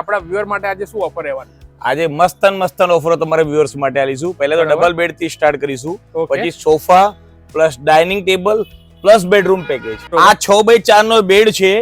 આપણા વ્યુઅર માટે આજે શું ઓફર રહેવાની? આજે મસ્તન મસ્તન ઓફરો તમારા વ્યુઅર્સ માટે આલીશું. પહેલા તો ડબલ બેડથી સ્ટાર્ટ કરીશું. પછી sofa plus dining table plus bedroom package આ છ બાય ચાર નો બેડ છે.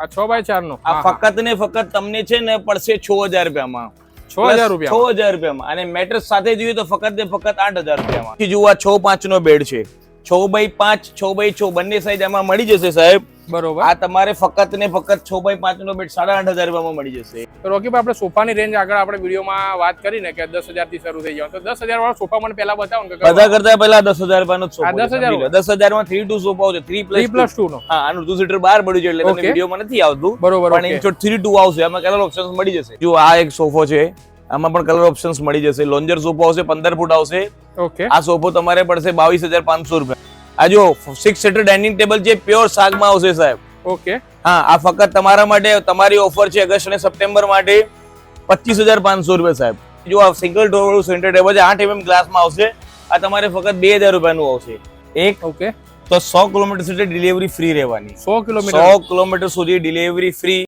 આ છ બાય ચાર નો? આ ફક્ત ને ફક્ત તમને છે ને પડશે છ હજાર રૂપિયામાં. છ હજાર રૂપિયા છ હજાર રૂપિયામાં. અને મેટ્રેસ સાથે જોઈએ તો ફક્ત ને ફક્ત આઠ હજાર રૂપિયામાં. જુઓ છ પાંચ નો બેડ છે. છ બાય પાંચ છ બાય છ બંને સાઈઝ આમાં મળી જશે સાહેબ. બરોબર. આ તમારે ફક્ત ને ફક્ત છ બાય પાંચ નો બેડ સાડા આઠ હજાર રૂપિયામાં મળી જશે. તો રોકીભાઈ આપણે સોફાની રેન્જ આગળ આપણે વિડીયોમાં વાત કરીને કે દસ હજારથી શરૂ થઈ જાય તો દસ હજાર વાળો સોફા મને પહેલા બતાવો ને કે બધા કરતા પહેલા દસ હજાર રૂપિયાનો સોફો 10,000 દસ હજારમાં થ્રી ટુ સોફા છે થ્રી પ્લસ પ્લસ ટુ નો. હા આનું ટુ સીટર બહાર પડ્યું છે એટલે તમને વિડીયોમાં નથી આવતું. બરોબર પણ. થ્રી ટુ આવશે. આમાં કેટલા ઓપ્શન મળી જશે? જો આ એક સોફો છે આમાં પણ કલર ઓપ્શન્સ મળી જશે. લોન્જર સોફો આવશે પંદર ફૂટ આવશે. ઓકે આ સોફો તમારે પડશે બાવીસ હજાર પાંચસો રૂપિયા. આ જો સિક્સ સીટર ડાઇનિંગ ટેબલ છે પ્યોર સાગમાં આવશે સાહેબ. ઓકે હા આ ફક્ત તમારા માટે તમારી ઓફર છે ઓગસ્ટ અને સપ્ટેમ્બર માટે પચીસ હજાર પાંચસો રૂપિયા સાહેબ. જો આ સિંગલ ડોર સેન્ટર ટેબલ છે આઠ એમએમ ગ્લાસમાં આવશે. આ તમારે ફક્ત બે હજાર રૂપિયાનું આવશે. એક ઓકે તો સો કિલોમીટર સુધી ડિલિવરી ફ્રી રહેવાની. સો કિલોમીટર. સો કિલોમીટર સુધી ડિલિવરી ફ્રી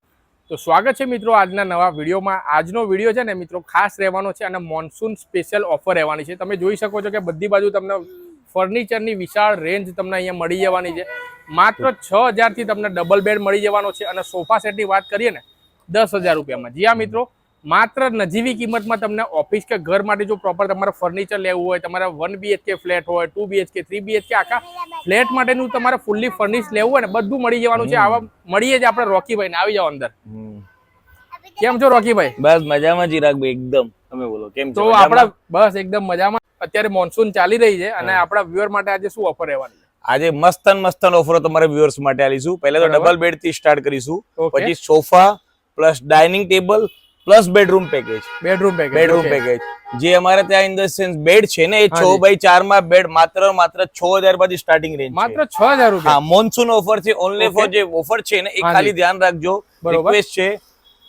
તો સ્વાગત છે મિત્રો આજના નવા વિડીયોમાં. આજનો વીડિયો છે ને મિત્રો ખાસ રહેવાનો છે અને મોન્સૂન સ્પેશિયલ ઓફર રહેવાની છે. તમે જોઈ શકો છો કે બધી બાજુ તમને ફર્નિચરની વિશાળ રેન્જ તમને અહીંયા મળી જવાની છે. માત્ર છ હજારથી તમને ડબલ બેડ મળી જવાનો છે અને સોફા સેટની વાત કરીએ ને, દસ હજાર રૂપિયામાં. જી હા મિત્રો માત્ર નજીવી કિંમતમાં તમને ઓફિસ કે ઘર માટે જો પ્રોપર તમારે ફર્નિચર લેવું હોય તમારે વન બીએચકે ફ્લેટ હોય ટુ બીએચકે થ્રી બીએચકે આખા ફ્લેટ માટેનું તમારે ફૂલ્લી ફર્નિશ લેવું હોય ને બધું મળી જવાનું છે. આવા મળીએ જ આપણે રોકીભાઈ ને આવી જાઓ અંદર. કેમ છો રોકીભાઈ? બસ મજામાં ચિરાગભાઈ એકદમ. તમે બોલો કેમ છો? તો આપણા બસ એકદમ મજામાં. અત્યારે મોન્સૂન ચાલી રહી છે અને આપણા વ્યુઅર માટે આજે શું ઓફર રહેવાની? આજે મસ્તન મસ્તન ઓફરો તમારા વ્યુઅર્સ માટે આલીશું. પહેલા તો ડબલ બેડથી સ્ટાર્ટ કરીશું. પછી sofa plus dining table plus bedroom package. Bedroom package bedroom package. જે અમારે ત્યાં ઇન ધ સેન્સ બેડ છે ને એ છ. બાય ચારમાં બેડ માત્ર માત્ર છ હજાર પછી સ્ટાર્ટિંગ રેન્જ માત્ર છ હજાર હા મોન્સૂન ઓફર છે ઓનલી ફોર જે ઓફર છે ને એ ખાલી ધ્યાન રાખજો. રિક્વેસ્ટ છે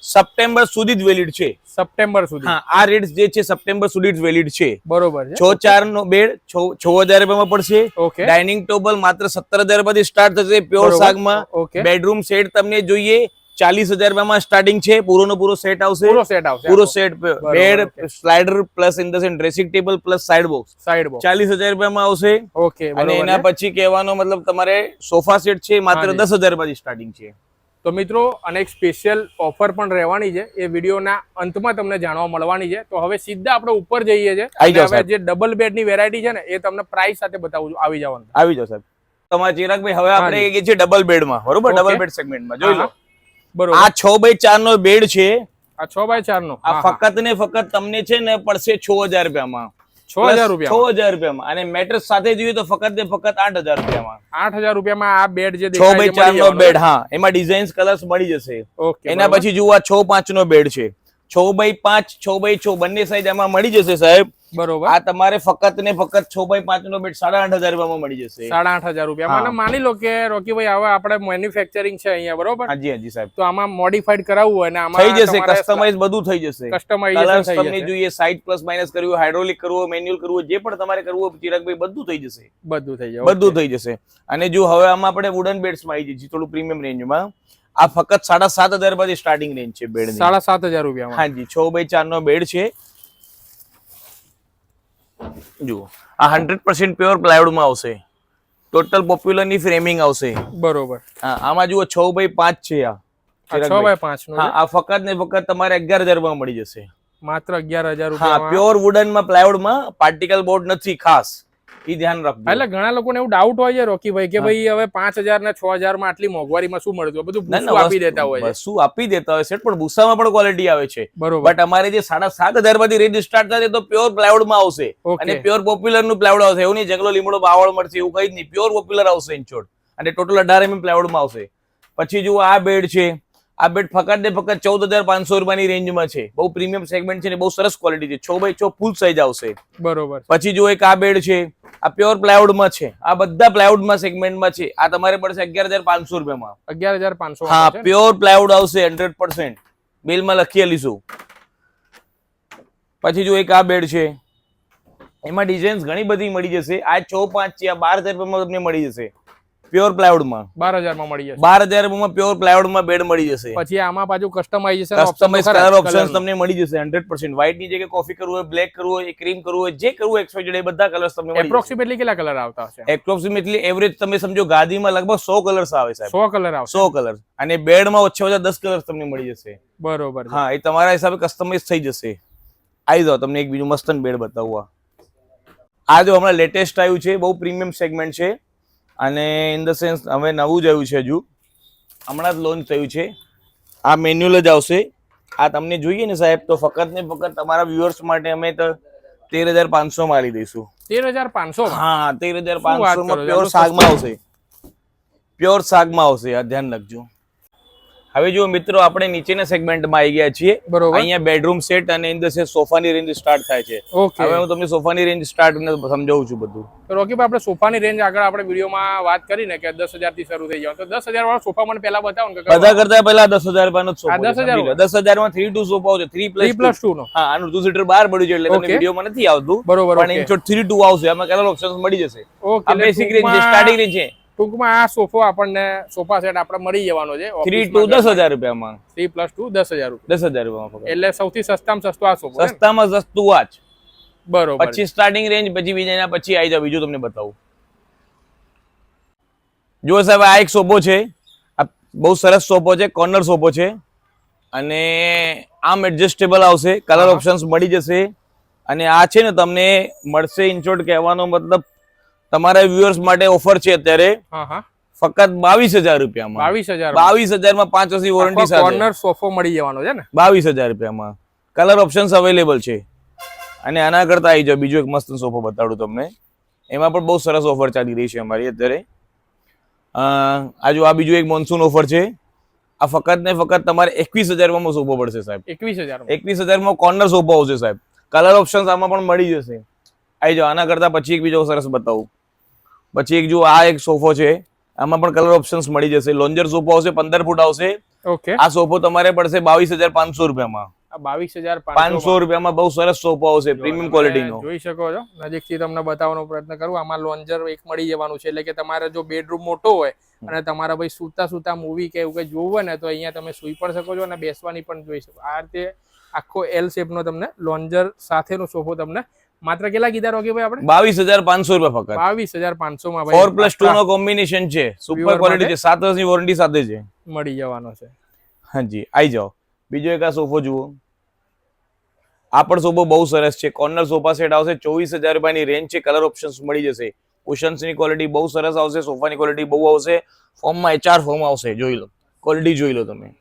સપ્ટેમ્બર સુધી જ વેલિડ છે. સપ્ટેમ્બર સુધી. હા આ રેટ જે છે સપ્ટેમ્બર સુધી જ વેલિડ છે. બરોબર છ. ચાર નો બેડ છ હજાર રૂપિયામાં પડશે. ઓકે. ડાઇનિંગ ટેબલ માત્ર સત્તર હજાર રૂપિયાથી સ્ટાર્ટ થશે પ્યોર શાકમાં. બેડરૂમ સેટ તમને જોઈએ. ચાલીસ હજાર રૂપિયામાં સ્ટાર્ટિંગ છે. પૂરો નો પૂરો સેટ આવશે. પૂરો સેટ આવશે પૂરો set bed slider plus in the dressing table plus side box side box ચાલીસ હજાર રૂપિયામાં આવશે. ઓકે અને એના પછી કહેવાનો મતલબ તમારે સોફા સેટ છે માત્ર દસ હજાર પછી સ્ટાર્ટિંગ છે. તો મિત્રો અને એક સ્પેશિયલ ઓફર પણ રહેવાની છે. એ વિડીયોના અંતમાં તમને જાણવા મળવાની છે. તો હવે સીધા આપણે ઉપર જઈએ છે આઈ જાઓ અને હવે જે ડબલ બેડની વેરાયટી છે ને એ તમને પ્રાઇસ સાથે બતાવું આવી જવાનું આવી જાવ સાહેબ. તમારા ચિરાગભાઈ હવે આપણે. એ છે ડબલ બેડમાં બરોબર? ડબલ બેડ સેગમેન્ટમાં જોઈ લો. બરોબર. આ છ બાય ચાર નો બેડ છે. આ છ બાય ચાર નો આ ફક્ત ને ફક્ત તમને છે ને પડશે છ હજાર રૂપિયામાં. છ હજાર રૂપિયા છ હજાર રૂપિયામાં. અને મેટ્રેસ સાથે જોઈએ તો ફક્ત ને ફક્ત આઠ હજાર રૂપિયામાં. આઠ હજાર રૂપિયામાં આ બેડ જે છ બાય ચાર નો બેડ હા. એમાં ડિઝાઇન્સ કલર્સ મળી જશે. એના પછી જુઓ આ છ પાંચ નો બેડ છે. છ બાય પાંચ છ બાય છ બંને સાઈઝ એમાં મળી જશે સાહેબ. બરોબર. આ તમારે ફક્ત ને ફક્ત છ બાય પાંચ નો બેડ સાડા આઠ હજાર રૂપિયામાં મળી જશે. સાડા આઠ હજાર રૂપિયા. મને માની લો કે રોકીભાઈ હવે આપણે મેન્યુફેક્ચરિંગ છે અહીંયા બરોબર? હાજી હાજી સાહેબ. તો આમાં મોડિફાઈડ કરાવવું હોય ને આમાં થઈ જશે કસ્ટમાઇઝ બધું થઈ જશે. કસ્ટમાઇઝ તમને જોઈએ સાઈડ પ્લસ માઇનસ કરવું હાઇડ્રોલિક કરવું મેન્યુઅલ કરવું જે પણ તમારે કરવું હોય ચિરાગભાઈ બધું થઈ જશે. બધું થઈ જશે. બધું થઈ જશે. અને જો હવે આમાં આપણે વુડન બેડ્સમાં આવી જઈએ થોડું પ્રીમિયમ રેન્જમાં આ ફક્ત સાડા સાત હજાર પછી સ્ટાર્ટિંગ રેન્જ છે બેડ સાડા સાત હજાર રૂપિયામાં. હાજી છ બાય ચાર નો બેડ છે. જુઓ. આ હંડ્રેડ પર્સન્ટ પ્યોર પ્લાયવુડમાં આવશે. ટોટલ પોપ્યુલરની ફ્રેમિંગ આવશે. બરોબર. હા આમાં જુઓ છ બાય પાંચ છે આ. છ બાય પાંચ આ ફક્ત ને ફક્ત તમારે અગિયાર હજારમાં મળી જશે. માત્ર અગિયાર હજાર હા રૂપિયા પ્યોર વુડનમાં પ્લાયવુડમાં પાર્ટિકલ બોર્ડ નથી ખાસ. એ ધ્યાન રાખજો. એટલે ઘણા લોકોને એવું ડાઉટ હોય છે રોકીભાઈ કે ભાઈ હવે પાંચ હજાર ને છ હજારમાં આટલી મોંઘવારીમાં શું મળતું બધું આપી દેતા હોય શું આપી દેતા હોય સેટ પણ ભૂસામાં પણ ક્વોલિટી આવે છે. બરોબર. બટ અમારે જે સાડા સાત હજારમાંથી રેન્જ સ્ટાર્ટ થાય તો પ્યોર પ્લાયવુડમાં આવશે. અને પ્યોર પોપ્યુલરનું પ્લાયવુડ આવશે. એવું નહીં જંગલો લીમડો બાવળ મળશે એવું કઈ જ નહીં. પ્યોર પોપ્યુલર આવશે ઇન્ચોડ અને ટોટલ અઢાર એમએમ પ્લાયવુડમાં આવશે. પછી જુઓ આ બેડ છે. આ બેડ ફકત ને ફકત ચૌદ હજાર પાંચસો રૂપિયાની રેન્જમાં છે. બહુ પ્રીમિયમ સેગમેન્ટ છે ને બહુ સરસ ક્વોલિટી છે. છ બાય છ ફૂલ સાઈઝ આવશે. બરોબર. પછી જો એક આ બેડ છે આ પ્યોર પ્લાયવુડમાં છે. આ બધા પ્લાયવુડમાં સેગમેન્ટમાં છે. આ તમારે પડશે અગિયાર હજાર પાંચસો રૂપિયામાં. અગિયાર હજાર પાંચસો હા પ્યોર પ્લાયવુડ આવશે હંડ્રેડ પર્સન્ટ. બિલમાં લખી લઈશું પછી જો એક આ બેડ છે એમાં ડિઝાઇન્સ ઘણી બધી મળી જશે. આ છ પાંચ છે આ બાર હજાર રૂપિયામાં તમને મળી જશે. પ્યોર પ્લાયવુડમાં બાર હજારમાં મળી જશે. બાર હજારમાં પ્યોર પ્લાયવુડમાં બેડ મળી જશે. પછી આમાં પાછું કસ્ટમાઇઝેશન કસ્ટમાઇઝ કલર ઓપ્શન્સ તમને મળી જશે હંડ્રેડ પર્સન્ટ વ્હાઇટની જગ્યાએ કોફી કરવું હોય બ્લેક કરવું હોય ક્રીમ કરવું હોય જે કરવું એક્સ વાય બધા કલર્સ તમને એપ્રોક્સિમેટલી કેટલા કલર આવતા હશે? એપ્રોક્સિમેટલી એવરેજ તમે સમજો ગાદીમાં લગભગ સો કલર્સ આવે સાહેબ. સો કલર આવે સો કલર અને બેડમાં ઓછા ઓછા દસ કલર તમને મળી જશે. બરોબર હા એ તમારા હિસાબે કસ્ટમાઇઝ થઈ જશે. આવી જાઓ તમને એક બીજું મસ્તન બેડ બતાવવા આ. જો હમણાં લેટેસ્ટ આવ્યું છે બહુ પ્રીમિયમ સેગમેન્ટ છે. અને ઇન ધ સેન્સ હવે નવું જ આવ્યું છે હજુ. હમણાં જ લોન્ચ થયું છે. આ મેન્યુઅલ જ આવશે. આ તમને જોઈએ ને સાહેબ તો ફક્ત ને ફક્ત તમારા વ્યુઅર્સ માટે અમે તો તેર હજાર પાંચસો માં આપી દઈશું. તેર હજાર પાંચસો હા તેર હજાર પાંચસો માં? પ્યોર શાકમાં આવશે. પ્યોર શાકમાં આવશે. આ ધ્યાન રાખજો. હવે જો મિત્રો આપણે નીચેના સેગમેન્ટમાં આવી ગયા છીએ. અહીંયા બેડરૂમ સેટ અને ઇન ધ સેટ સોફાની રેન્જ સ્ટાર્ટ થાય છે. હવે હું તમને સોફાની રેન્જ સ્ટાર્ટ સમજાવું છું બધું. તો રોકીભાઈ આપણે સોફાની રેન્જ આગળ આપણે વિડીયોમાં વાત કરીને કે દસ હજારથી શરૂ થઈ જાય તો દસ હજાર વાળો સોફા મને પહેલા બતાવો ને બધા કરતા પહેલા દસ હજાર રૂપિયાનો સોફા 10,000 દસ હજારમાં થ્રી ટુ સોફા આવશે. થ્રી પ્લસ પ્લસ ટુ નો. હા આનું ટુ સીટર બહાર પડ્યું છે એટલે તમને વિડીયોમાં નથી આવતું. બરોબર પણ ઇનશોર્ટ થ્રી ટુ આવશે. આમાં કેટલા ઓપ્શન્સ મળી જશે. આ બેસિક રેન્જ છે સ્ટાર્ટિંગ રેન્જ છે. ટૂંકમાં આ સોફો આપણને સોફા સેટ આપણે મળી જવાનો છે થ્રી ટુ દસ હજાર રૂપિયામાં થ્રી પ્લસ ટુ દસ હજાર દસ હજાર રૂપિયામાં એટલે સૌથી સસ્તામાં સસ્તો આ સોફો સસ્તામાં સસ્તું આ જ. બરોબર. પછી સ્ટાર્ટિંગ રેન્જ પછી બીજા પછી આવી જાવ બીજું તમને બતાવું. જુઓ સાહેબ આ એક સોફો છે. આ બહુ સરસ સોફો છે કોર્નર સોફો છે. અને આમ એડજસ્ટેબલ આવશે. કલર. ઓપ્શન્સ મળી જશે. અને આ છે ને તમને મળશે ઇન્ચોટ કહેવાનો મતલબ તમારા વ્યુઅર્સ માટે ઓફર છે અત્યારે ફક્ત બાવીસ હજાર રૂપિયામાં. બાવીસ હજાર બાવીસ હજારમાં પાંચ વર્ષની વોરંટી સાથે. કોર્નર સોફો મળી જવાનો છે ને? બાવીસ હજાર રૂપિયામાં. કલર ઓપ્શન્સ અવેલેબલ છે. અને આના કરતા આવી જાઓ બીજો એક મસ્ત સોફો બતાડું તમને. એમાં પણ બહુ સરસ ઓફર ચાલી રહી છે અમારી અત્યારે. આજુ આ બીજું એક મોન્સૂન ઓફર છે. આ ફક્ત ને ફક્ત તમારે એકવીસ હજારમાં સોફો પડશે સાહેબ. એકવીસ હજાર એકવીસ હજારમાં કોર્નર સોફો આવશે સાહેબ. કલર ઓપ્શન આમાં પણ મળી જશે. આવી જાઓ આના કરતા પછી એક બીજો સરસ બતાવું. પછી એક જો આ એક સોફો છે આમાં પણ કલર ઓપ્શન્સ મળી જશે. લોન્જર સોફો આવશે પંદર ફૂટ આવશે. ઓકે. આ સોફો તમારે પડશે બાવીસ હજાર પાંચસો રૂપિયામાં. આ બાવીસ હજાર પાંચસો રૂપિયામાં બહુ સરસ સોફો આવશે પ્રીમિયમ ક્વોલિટીનો જોઈ શકો છો. નજીકથી તમને બતાવવાનો પ્રયત્ન કરું. આમાં લોન્જર એક મળી જવાનું છે એટલે કે તમારે જો બેડરૂમ મોટો હોય અને તમારા ભાઈ સૂતા સૂતા મૂવી કે એવું કંઈ જોવું હોય ને તો અહીંયા તમે સુઈ પણ શકો છો અને બેસવાની પણ જોઈ શકો આ રીતે આખો એલ શેપનો તમને લોન્જર સાથેનો સોફો તમને માત્ર કેટલા કીધા રોકી ભાઈ આપણે? બાવીસ હજાર પાંચસો રૂપિયા ફક્ત. બાવીસ હજાર પાંચસો માં ફોર પ્લસ ટુ નો કોમ્બિનેશન છે. સુપર ક્વોલિટી છે. સાત વર્ષની વોરંટી સાથે છે. મળી જવાનો છે. હાજી આવી જાઓ. બીજો એક આ સોફો જુઓ. આ પણ સોફો બહુ સરસ છે. કોર્નર સોફા સેટ આવશે. ચોવીસ હજાર રૂપિયાની રેન્જ છે. કલર ઓપ્શન્સ મળી જશે. કુશન્સની ક્વોલિટી બહુ સરસ આવશે. સોફાની ક્વોલિટી બહુ આવશે. ફોર્મમાં એચઆર ફોર્મ આવશે. જોઈ લો. ક્વોલિટી જોઈ લો તમે.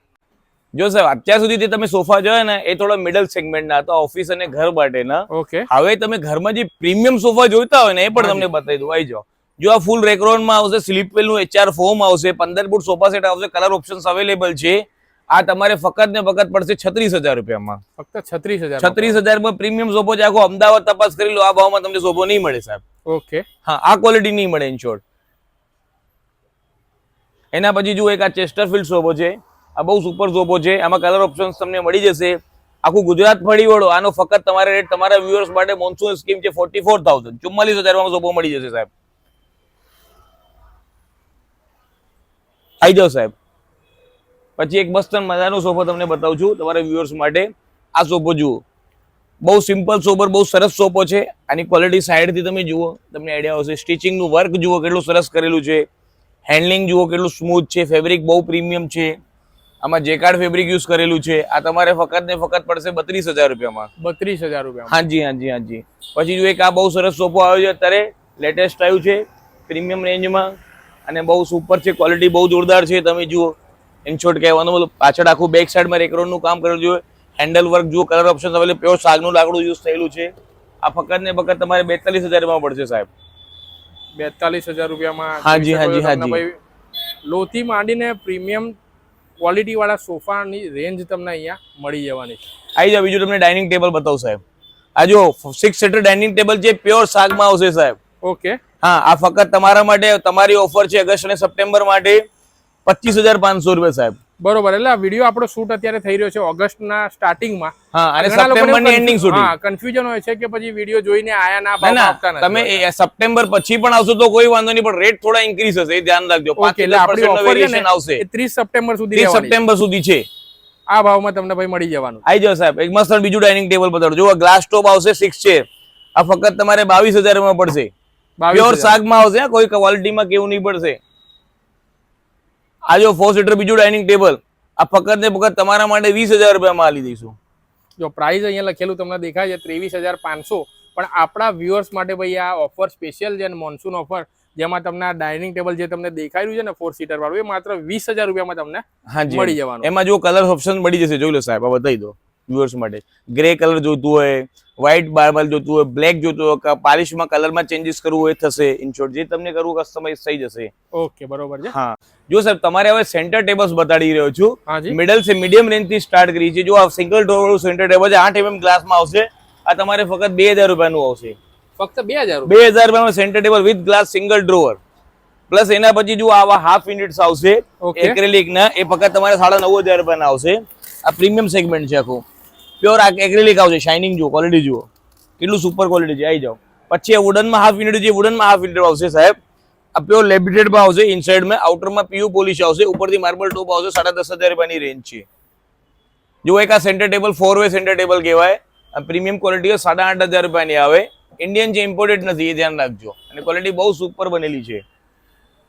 જો સાહેબ અત્યાર સુધી જે તમે સોફા જોયા ને એ થોડા મિડલ સેગમેન્ટના હતા ઓફિસ અને ઘર માટેના. ઓકે હવે તમે ઘરમાં જે પ્રીમિયમ સોફા જોઈતા હોય ને એ પણ તમને બતાવી દઉં. આવી જાઓ. જો આ ફૂલ રેક્રોનમાં આવશે સ્લીપ વેલનું એચઆર ફોર્મ આવશે પંદર ફૂટ સોફા સેટ આવશે કલર ઓપ્શન્સ અવેલેબલ છે. આ તમારે ફક્ત ને ફક્ત પડશે છત્રીસ હજાર રૂપિયામાં. ફક્ત છત્રીસ હજાર છત્રીસ હજારમાં પ્રીમિયમ સોફો છે. આખો અમદાવાદ તપાસ કરી લો આ ભાવમાં તમને સોફો નહીં મળે સાહેબ. ઓકે હા આ ક્વોલિટી નહીં મળે ઇન શોર્ટ એના પછી જુઓ એક આ ચેસ્ટરફિલ્ડ સોફો છે. આ બહુ સુપર સોફો છે. આમાં કલર ઓપ્શન્સ તમને મળી જશે. આખું ગુજરાત ફરી વળો. આનો ફક્ત તમારે રેટ તમારા વ્યુઅર્સ માટે મોન્સૂન સ્કીમ છે ફોર્ટી ફોર થાઉઝન્ડ ચુમ્માલીસ હજારમાં સોફો મળી જશે સાહેબ. આવી જાઓ સાહેબ. પછી એક મસ્ત મજાનો સોફો તમને બતાવું છું તમારા વ્યુઅર્સ માટે. આ સોફો જુઓ. બહુ સિમ્પલ સોબર બહુ સરસ સોફો છે. આની ક્વોલિટી સાઈડથી તમે જુઓ, તમને આઈડિયા આવશે. સ્ટિચિંગનું વર્ક જુઓ, કેટલું સરસ કરેલું છે. હેન્ડલિંગ જુઓ, કેટલું સ્મૂથ છે. ફેબ્રિક બહુ પ્રીમિયમ છે. આમાં જે કાર્ડ ફેબ્રિક યુઝ કરેલું છે આ તમારે ફક્ત ને ફક્ત પડશે બત્રીસ હજાર રૂપિયામાં. બત્રીસ હજાર રૂપિયા હાજી હાજી હાજી. પછી જો એક આ બહુ સરસ સોફો આવ્યો છે અત્યારે લેટેસ્ટ આવ્યું છે પ્રીમિયમ રેન્જમાં અને બહુ સુપર છે ક્વોલિટી બહુ જોરદાર છે તમે જુઓ. ઇનશોર્ટ કહેવાનું મતલબ પાછળ આખું બેક સાઈડમાં રેકરોડનું કામ કરેલું છે. હેન્ડલ વર્ક જુઓ કલર ઓપ્શન અવેલેબલ પ્યોર સાગનું લાકડું યુઝ થયેલું છે. આ ફક્ત ને ફક્ત તમારે બેતાલીસ હજારમાં પડશે સાહેબ. બેતાલીસ હજાર રૂપિયામાં. હાજી, હાજી, હાજી. લોથી માંડીને પ્રીમિયમ ક્વોલિટી વાળા સોફાની રેન્જ તમને અહીંયા મળી જવાની છે. આવી જાવ બીજું તમને ડાઇનિંગ ટેબલ બતાવું સાહેબ. આ જો સિક્સ સીટર ડાઇનિંગ ટેબલ છે પ્યોર સાગમાં આવશે સાહેબ. ઓકે હા આ ફક્ત તમારા માટે તમારી ઓફર છે ઓગસ્ટ અને સપ્ટેમ્બર માટે પચીસ હજાર પાંચસો રૂપિયા સાહેબ. બરોબર એટલે આ વીડિયો આપણો શૂટ અત્યારે થઈ રહ્યો છે ઓગસ્ટના સ્ટાર્ટિંગમાં હા અને ઘણા સપ્ટેમ્બરની એન્ડિંગ સુધી. હા કન્ફ્યુઝન હોય છે કે પછી વીડિયો જોઈને આયા ના ભાવ આપતા નથી. તમે સપ્ટેમ્બર પછી પણ આવશો તો કોઈ વાંધો નહીં પણ રેટ થોડા ઇન્ક્રીઝ હશે એ ધ્યાન રાખજો. પાંચ ઓકે એટલે આપણી ઓફર છે વેરિએશન આવશે. એ 30 સપ્ટેમ્બર સુધી ત્રીસ રહેવાની. છે. સપ્ટેમ્બર સુધી છે. આ ભાવમાં તમને ભાઈ મળી જવાનું. આઈ જાવ સાહેબ એક મસ્ત બીજું ડાઇનિંગ ટેબલ બતાડો. જો ગ્લાસ ટોપ આવશે સિક્સ ચેર આ ફક્ત તમારે બાવીસ હજારમાં પડશે 22,000. પ્યોર શાકમાં આવશે કોઈ કોઈ ક્વોલિટીમાં કેવું નહીં પડશે. આ જો ફોર સીટર બીજું ડાઇનિંગ ટેબલ આ ફક્ત ને ફક્ત તમારા માટે વીસ હજાર રૂપિયામાં આલી દઈશું. જો પ્રાઇસ અહીંયા લખેલું તમને દેખાય છે ત્રેવીસ હજાર પાંચસો પણ આપણા વ્યુઅર્સ માટે ભાઈ આ ઓફર સ્પેશિયલ છે મોન્સૂન ઓફર જેમાં તમને આ ડાઇનિંગ ટેબલ જે તમને દેખાઈ રહ્યું છે ને ફોર સીટર વાળું એ માત્ર વીસ હજાર રૂપિયામાં તમને હાજી મળી જવાનું. એમાં જો કલર ઓપ્શન મળી જશે જોઈ લો સાહેબ આ બતાવી દો. વ્યુઅર્સ માટે. ગ્રે કલર જોતું હોય વ્હાઇટ બાર્બલ જોતું હોય બ્લેક જોતું હોય પાલિશમાં કલરમાં ચેન્જીસ કરવું હોય થશે. ઇન શોર્ટ જે તમને કરવું કસ્ટમાઇઝ થઈ જશે. ઓકે બરોબર છે. હા. જો સાહેબ તમારે હવે સેન્ટર ટેબલ્સ બતાડી રહ્યો છું. મિડલ છે મીડિયમ રેન્જથી સ્ટાર્ટ કરી છે. જો આ સિંગલ ડોર વાળું સેન્ટર ટેબલ છે આઠ એમએમ ગ્લાસમાં આવશે. આ તમારે ફક્ત બે હજાર રૂપિયાનું આવશે. ફક્ત બે હજાર બે હજાર રૂપિયામાં centre table with glass single drawer plus એના પછી જો આવા હાફ યુનિટ્સ આવશે એક્રેલિક ના એ ફક્ત તમારે સાડા નવ હજાર રૂપિયાના આવશે. આ પ્રીમિયમ સેગમેન્ટ છે આખું. પ્યોર એક્રેલિક આવશે શાઇનિંગ જુઓ ક્વોલિટી જુઓ. કેટલું સુપર ક્વોલિટી છે આવી જાઓ. પછી વુડનમાં હાફ યુનિટ છે વુડનમાં હાફ યુનિટ આવશે સાહેબ, આ પ્યોર લેબિટેડમાં આવશે ઇનસાઇડમાં આઉટરમાં પીયુ પોલિશ આવશે, ઉપરથી માર્બલ ટોપ આવશે, સાડા દસ હજાર રૂપિયાની રેન્જ છે. જો એક આ centre table four way centre table કહેવાય. પ્રીમિયમ ક્વોલિટી સાડા આઠ હજાર રૂપિયાની આવે. ઇન્ડિયન જે ઇમ્પોર્ટેડ નથી, એ ધ્યાન રાખજો. અને ક્વોલિટી બહુ સુપર બનેલી છે.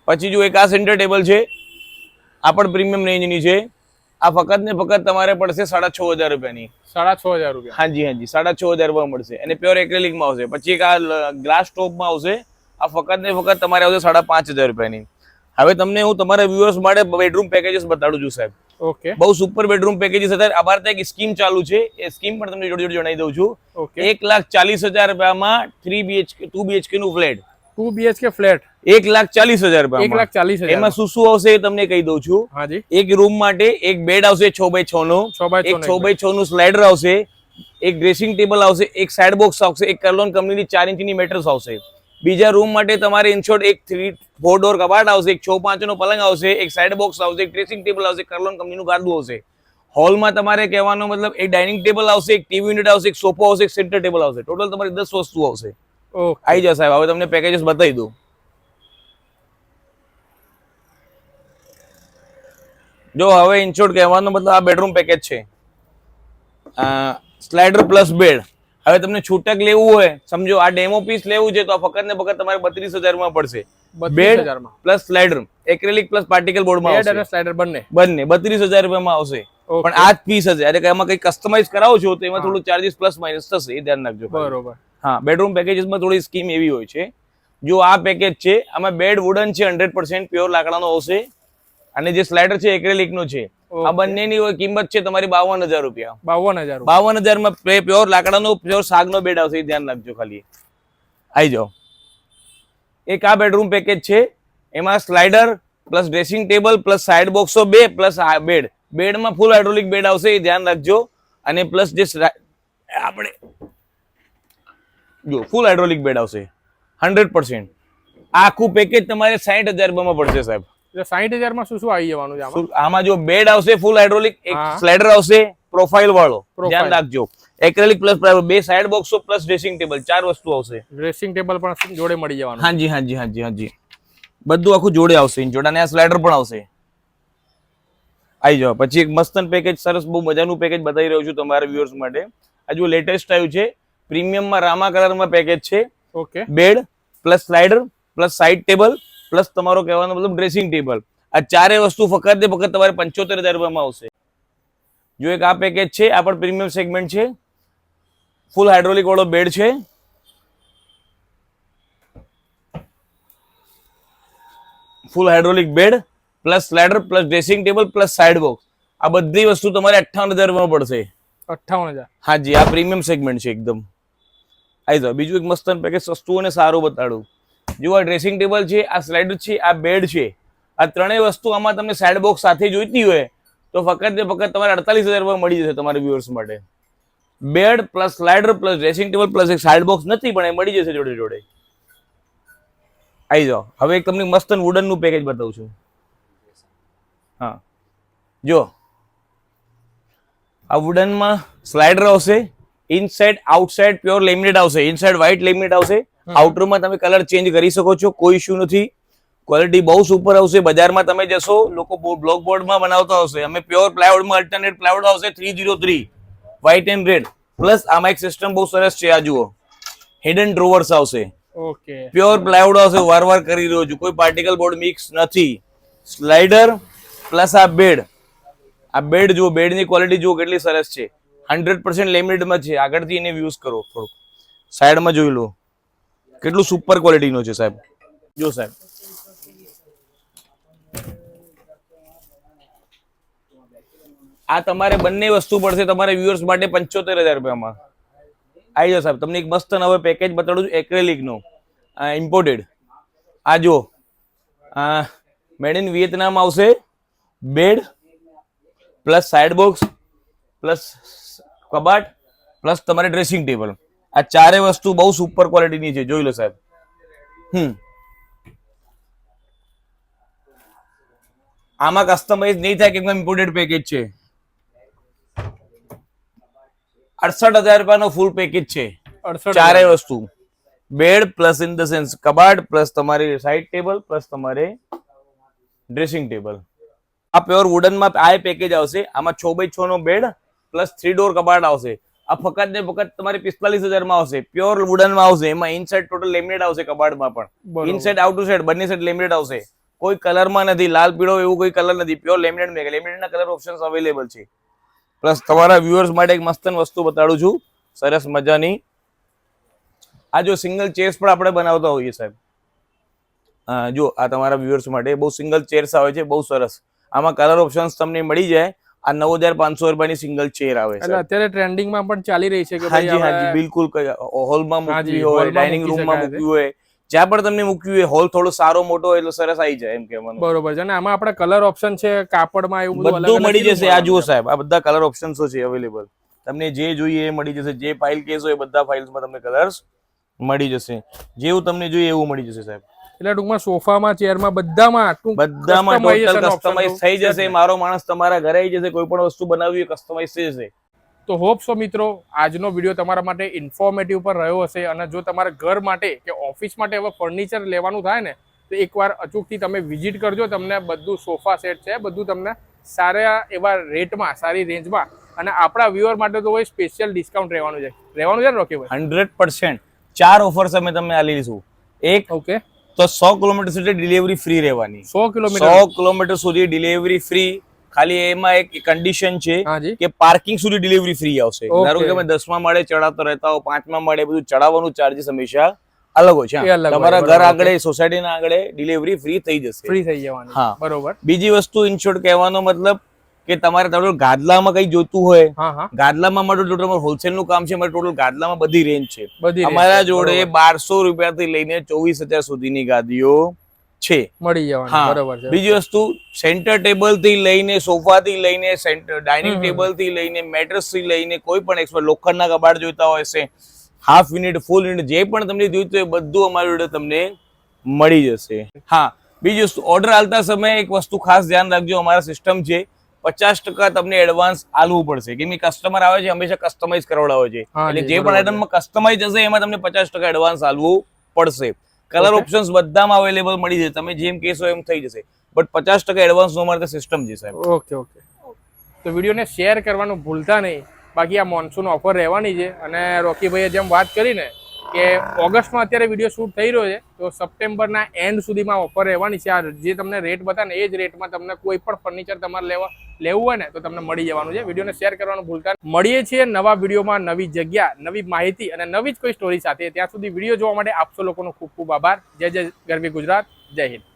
પછી જો એક આ સેન્ટર ટેબલ છે. આ પણ પ્રીમિયમ રેન્જની છે. આ ફક્ત ને ફક્ત તમારે પડશે સાડા છ હજાર રૂપિયાની. સાડા છ હજાર રૂપિયા. હાજી હાજી. સાડા છ હજાર રૂપિયા મળશે. અને પ્યોર એક્રેલિકમાં આવશે. પછી એક આ ગ્લાસ ટોપમાં આવશે. આ ફક્ત ને ફક્ત તમારે આવશે સાડા પાંચ હજાર રૂપિયાની. હવે તમને હું તમારા વ્યુઅર્સ માટે બેડરૂમ પેકેજીસ બતાડું છું સાહેબ. ઓકે બહુ સુપર બેડરૂમ પેકેજીસ હતા. અમારે ત્યાં એક સ્કીમ ચાલુ છે. એ સ્કીમ પણ તમને જોડે જોડે જણાવી દઉં છું. એક લાખ ચાલીસ હજાર રૂપિયામાં થ્રી બીએચકે ટુ બીએચકે નું ફ્લેટ ટુ બીએચકે ફ્લેટ એક લાખ ચાલીસ હજાર એક લાખ ચાલીસ એમાં શું શું આવશે એ તમને કહી દઉં છું. એક રૂમ માટે એક બેડ આવશે છ બાય છ નો. એક છ બાય છ નું સ્લાઇડર આવશે. એક ડ્રેસિંગ ટેબલ આવશે. એક સાઇડ બોક્સ આવશે. એક કરલોન કંપનીની ચાર ઇંચની મેટર્સ આવશે. બીજા રૂમ માટે તમારે ઇનશોર્ટ એક થ્રી ફોર ડોર કબાટ આવશે. એક છ પાંચ નો પલંગ આવશે. એક સાઇડ બોક્સ આવશે. એક ડ્રેસિંગ ટેબલ આવશે. કરલોન કંપનીનું ગાદું આવશે. હોલમાં તમારે કહેવાનો મતલબ એક ડાઇનિંગ ટેબલ આવશે એક ટીવી યુનિટ આવશે એક સોફો આવશે એક સેન્ટર ટેબલ આવશે. ટોટલ તમારી દસ વસ્તુ આવશે. આવી જશે સાહેબ. હવે તમને પેકેજીસ બતાવી દઉં. જો હવે ઇનશોર્ટ કહેવાનો મતલબ આ બેડરૂમ પેકેજ છે. સ્લાઇડર પ્લસ બેડ હવે તમને છૂટક લેવું હોય સમજો આ ડેમો પીસ લેવું છે તો આ ફકત ને ફકત તમારે બત્રીસ હજારમાં પડશે. Bed plus slider acrylic plus particle બોર્ડમાં બેડ અને સ્લાઇડર બંને. બંને બત્રીસ હજાર રૂપિયામાં આવશે પણ આ જ પીસ હશે. એટલે એમાં કઈ કસ્ટમાઇઝ કરાવો છો તો એમાં થોડું ચાર્જિસ પ્લસ માઇનસ થશે એ ધ્યાન રાખજો બરોબર. હા બેડરૂમ પેકેજીસમાં થોડી સ્કીમ એવી હોય છે. જો આ પેકેજ છે આમાં બેડ વુડન છે હંડ્રેડ પર્સન્ટ પ્યોર લાકડાનો આવશે. અને જે સ્લાઇડર છે એક્રેલિક નો છે આ. બંનેની કિંમત છે તમારી બાવન હજાર રૂપિયા. બાવન હજાર બાવન હજારમાં પ્યોર લાકડાનો પ્યોર સાગનો બેડ આવશે ધ્યાન રાખજો ખાલી. આવી જાઓ. એક આ બેડરૂમ પેકેજ છે એમાં slider plus dressing table plus side બોક્સો બે પ્લસ આ બેડ બેડમાં ફૂલ હાઇડ્રોલિક બેડ આવશે એ ધ્યાન રાખજો. અને પ્લસ જે આપણે જો ફૂલ હાઇડ્રોલિક બેડ આવશે. હંડ્રેડ પર્સન્ટ આખું પેકેજ તમારે સાઠ હજાર રૂપિયામાં પડશે સાહેબ. એટલે સાઈઠ હજારમાં શું શું આવી જવાનું છે આમાં? જો બેડ આવશે ફૂલ હાઇડ્રોલિક એક. સ્લાઇડર આવશે પ્રોફાઇલ વાળો. ધ્યાન રાખજો. એક્રેલિક પ્લસ બે સાઇડ બોક્સો પ્લસ ડ્રેસિંગ ટેબલ ચાર વસ્તુ આવશે. ડ્રેસિંગ ટેબલ પણ જોડે મળી જવાનું. હાજી હાજી હાજી હાજી. બધું આખું જોડે આવશે. જોડે આ સ્લાઇડર પણ આવશે. આવી જાવ પછી એક મસ્તન પેકેજ સરસ બહુ મજાનું પેકેજ બતાવી રહ્યો છું તમારા વ્યુઅર્સ માટે. આ જો લેટેસ્ટ આવ્યું છે પ્રીમિયમમાં રામા કલરમાં પેકેજ છે. Okay bed plus slider plus side table plus તમારો કહેવાનો મતલબ ડ્રેસિંગ ટેબલ આ ચારે વસ્તુ ફક્ત ને ફક્ત તમારે પંચોતેર હજાર રૂપિયામાં આવશે. જો એક આ પેકેજ છે આ પણ પ્રીમિયમ સેગમેન્ટ છે. ફૂલ હાઇડ્રોલિક વાળો બેડ છે. Full hydraulic bed plus slider plus dressing table plus side box આ બધી વસ્તુ તમારે અઠ્ઠાવન હજાર રૂપિયામાં પડશે. અઠ્ઠાવન હજાર. હાજી આ પ્રીમિયમ સેગમેન્ટ છે એકદમ. આવી જાઓ બીજું એક મસ્ત પેકેજ સસ્તું અને સારું બતાડું. જો આ ડ્રેસિંગ ટેબલ છે, આ સ્લાઇડર છે, આ બેડ છે. આ ત્રણેય વસ્તુ આમાં તમને સાઇડ બોક્સ સાથે જોઈતી હોય, તો ફક્ત ને ફક્ત તમારે અડતાલીસ હજાર રૂપિયા મળી જશે તમારા વ્યુઅર્સ માટે. Bed plus slider plus dressing table plus એક સાઇડ બોક્સ નથી, પણ એ મળી જશે જોડે જોડે. આવી જાઓ. હવે એક તમને મસ્ત વુડનનું પેકેજ બતાવું છું. હા. જો આ વુડનમાં સ્લાઇડર આવશે ઇનસાઇડ આઉટસાઇડ પ્યોર લેમિનેટ આવશે. ઇનસાઇડ વ્હાઇટ લેમિનેટ આવશે. આઉટરમાં તમે કલર ચેન્જ કરી શકો છો કોઈ ઇસ્યુ નથી. ક્વોલિટી બહુ સુપર આવશે. બજારમાં તમે જશો લોકો બ્લોક બોર્ડમાં બનાવતા હશે. અમે પ્યોર પ્લાયવુડમાં અલ્ટરનેટ પ્લાયવુડ આવશે three zero three white and red plus આમાં એક સિસ્ટમ બહુ સરસ છે આ જુઓ. હિડન ડ્રોવર્સ આવશે. ઓકે. પ્યોર પ્લાયવુડ આવશે વાર વાર કરી રહ્યો છું. કોઈ પાર્ટિકલ બોર્ડ મિક્સ નથી. સ્લાઇડર પ્લસ આ બેડ આ બેડ જુઓ બેડની ક્વોલિટી જુઓ કેટલી સરસ છે. હંડ્રેડ પર્સન્ટ લેમિનેટમાં છે. આગળથી એને યુઝ કરો થોડુંક. સાઈડમાં જોઈ લો. કેટલું સુપર ક્વોલિટીનો છે સાહેબ? જો સાહેબ. આ તમારે બંને વસ્તુ પડશે તમારે વ્યુઅર્સ માટે પંચોતેર હજાર રૂપિયામાં. આવી જાઓ સાહેબ, તમને એક મસ્ત નવો પેકેજ બતાડું છું એક્રેલિકનું ઇમ્પોર્ટેડ આ જો મેડ ઇન વિયેતનામ આવશે. Bed plus side box plus કબાટ પ્લસ તમારે ડ્રેસિંગ ટેબલ આ ચારે વસ્તુ બહુ સુપર ક્વોલિટીની છે. જોઈ લો સાહેબ. હમ. આમાં કસ્ટમાઇઝ નહીં થાય કેમ કે ઇમ્પોર્ટેડ પેકેજ છે. અડસઠ હજાર રૂપિયાનો ફૂલ પેકેજ છે. ચારે વસ્તુ. Bed plus in the sense કબાટ પ્લસ તમારી સાઇડ ટેબલ પ્લસ તમારે ડ્રેસિંગ ટેબલ આ પ્યોર વુડનમાં આ પેકેજ આવશે. આમાં છ બાય છ નો બેડ પ્લસ થ્રી ડોર કબાટ આવશે. આ ફક્ત ને ફકત તમારે પિસ્તાલીસ હજારમાં આવશે. પ્યોર વુડનમાં આવશે. એમાં ઇનસાઇડ ટોટલ લેમિનેટ આવશે કબાડમાં પણ. ઇનસાઇડ આઉટ ટુ સાઇડ બંને સાઇડ લેમિનેટ આવશે. કોઈ કલરમાં નથી. લાલ પીળો એવું કોઈ કલર નથી. પ્યોર લેમિનેટ મેં લેમિનેટના કલર ઓપ્શન્સ અવેલેબલ છે. પ્લસ તમારા વ્યુઅર્સ માટે એક મસ્ત વસ્તુ બતાડું છું. સરસ મજાની. આ જો સિંગલ ચેર્સ પણ આપણે બનાવતા હોઈએ સાહેબ. હા જો આ તમારા વ્યુઅર્સ માટે બહુ સિંગલ ચેર્સ આવે છે. બહુ સરસ. આમાં કલર ઓપ્શન્સ તમને મળી જાય. આ નવ હજાર પાંચસો રૂપિયાની સિંગલ ચેર આવે છે. અત્યારે ટ્રેન્ડિંગમાં પણ ચાલી રહી છે કે હાજી હાજી બિલકુલ હોલમાં મૂકવી હોય ડાઇનિંગ રૂમમાં મૂકવી હોય જ્યાં પણ તમને મૂકવી હોય હોલ થોડો સારો મોટો એટલે સરસ આવી જાય એમ કહેવાનું. બરોબર છે. અને આમાં આપણે કલર ઓપ્શન છે કાપડમાં એવું બધું મળી જશે. આ જુઓ સાહેબ આ બધા કલર ઓપ્શન્સો છે અવેલેબલ તમને જે જોઈએ એ મળી જશે. જે ફાઇલ કેસ હોય એ બધા ફાઇલ્સમાં તમને કલર્સ મળી જશે. જેવું તમને જોઈએ એવું મળી જશે સાહેબ. એટલે ટૂંકમાં સોફામાં ચેરમાં બધામાં બધામાં ટોટલ કસ્ટમાઇઝ થઈ જશે. મારો માણસ તમારા ઘરે આવી જશે કોઈ પણ વસ્તુ બનાવવી કસ્ટમાઇઝ થઈ જશે. તો હોપ સો મિત્રો આજનો વીડિયો તમારા માટે ઇન્ફોર્મેટિવ પર રહ્યો હશે અને જો તમારા ઘર માટે કે ઓફિસ માટે હવે ફર્નિચર લેવાનું થાય ને તો એકવાર અચૂકથી તમે વિઝિટ કરજો. તમને બધું સોફા સેટ છે બધું તમને સારા એવા રેટમાં સારી રેન્જમાં અને આપણા વ્યુઅર માટે તો કોઈ સ્પેશિયલ ડિસ્કાઉન્ટ રહેવાનું છે. રહેવાનું છે ને રોકી હંડ્રેડ પર્સન્ટ ચાર ઓફર્સ અમે તમને આ લઈશું એક ઓકે તો સો કિલોમીટર સુધી ડિલિવરી ફ્રી રહેવાની. સો કિલોમીટર. સો કિલોમીટર સુધી ડિલિવરી ફ્રી ખાલી એમાં એક કન્ડિશન છે કે પાર્કિંગ સુધી ડિલિવરી ફ્રી આવશે. ધારો કે તમે દસમા માળે ચડાવતા રહેતા હો પાંચમા માળે બધું ચડાવવાનું ચાર્જીસ હંમેશા અલગ હોય છે. તમારા ઘર. આગળ સોસાયટીના આગળ ડિલિવરી ફ્રી થઈ જશે. ફ્રી થઈ જવાની. હા. બરોબર. બીજી વસ્તુ ઇન શોર્ટ કહેવાનો મતલબ કે તમારે તમારું ગાદલામાં કઈ જોતું હોય ગાદલામાં અમારું ટોટલ હોલસેલનું કામ છે અમારે ટોટલ ગાદલામાં બધી રેન્જ છે. અમારા જોડે બારસો રૂપિયા થી લઈને ચોવીસ હજાર સુધીની ગાદીઓ છે. મળી જવાનું બરોબર છે. બીજી વસ્તુ સેન્ટર ટેબલથી લઈને સોફા થી લઈને સેન્ટર ડાઇનિંગ. ટેબલથી લઈને મેટ્રેસથી લઈને કોઈ પણ એક્સપર્ટ લોખંડના કબાટ જોઈતા હોય છે હાફ યુનિટ ફૂલ યુનિટ જે પણ તમને જોઈતું હોય એ બધું અમારી જોડે તમને મળી જશે. હા બીજી વસ્તુ ઓર્ડર આલતા સમયે એક વસ્તુ ખાસ ધ્યાન રાખજો અમારા સિસ્ટમ છે પચાસ ટકા તમને એડવાન્સ આલવું પડશે. કેમ કે કસ્ટમર આવે છે હંમેશા કસ્ટમાઇઝ કરાવડાવે છે. એટલે જે પણ આઈટમમાં કસ્ટમાઇઝ હશે એમાં તમને પચાસ ટકા એડવાન્સ આલવું પડશે. કલર ઓપ્શન ઓપ્શન્સ બધામાં અવેલેબલ મળી જશે. તમે જેમ કહેશો એમ થઈ જશે. બટ પચાસ ટકા એડવાન્સ નો અમારે સિસ્ટમ છે સાહેબ. ઓકે ઓકે તો વિડીયોને શેર કરવાનું ભૂલતા નહીં. બાકી આ મોન્સૂન ઓફર રહેવાની છે. અને રોકીભાઈએ જેમ વાત કરી ને કે ઓગસ્ટમાં અત્યારે વીડિયો શૂટ થઈ રહ્યો છે, તો સપ્ટેમ્બરના એન્ડ સુધીમાં ઓફર રહેવાની છે. આ જે તમને રેટ બતાવે એ જ રેટમાં તમને કોઈ પણ ફર્નિચર તમારે લેવા લેવું હોય ને, તો તમને મળી જવાનું છે. વિડીયોને શેર કરવાનું ભૂલતા મળીએ છીએ નવા વિડીયોમાં નવી જગ્યા, નવી માહિતી અને નવી જ કોઈ સ્ટોરી સાથે. ત્યાં સુધી વીડિયો જોવા માટે આપશો લોકોનો ખૂબ ખૂબ આભાર. જય જય ગરવી ગુજરાત. જય હિન્દ.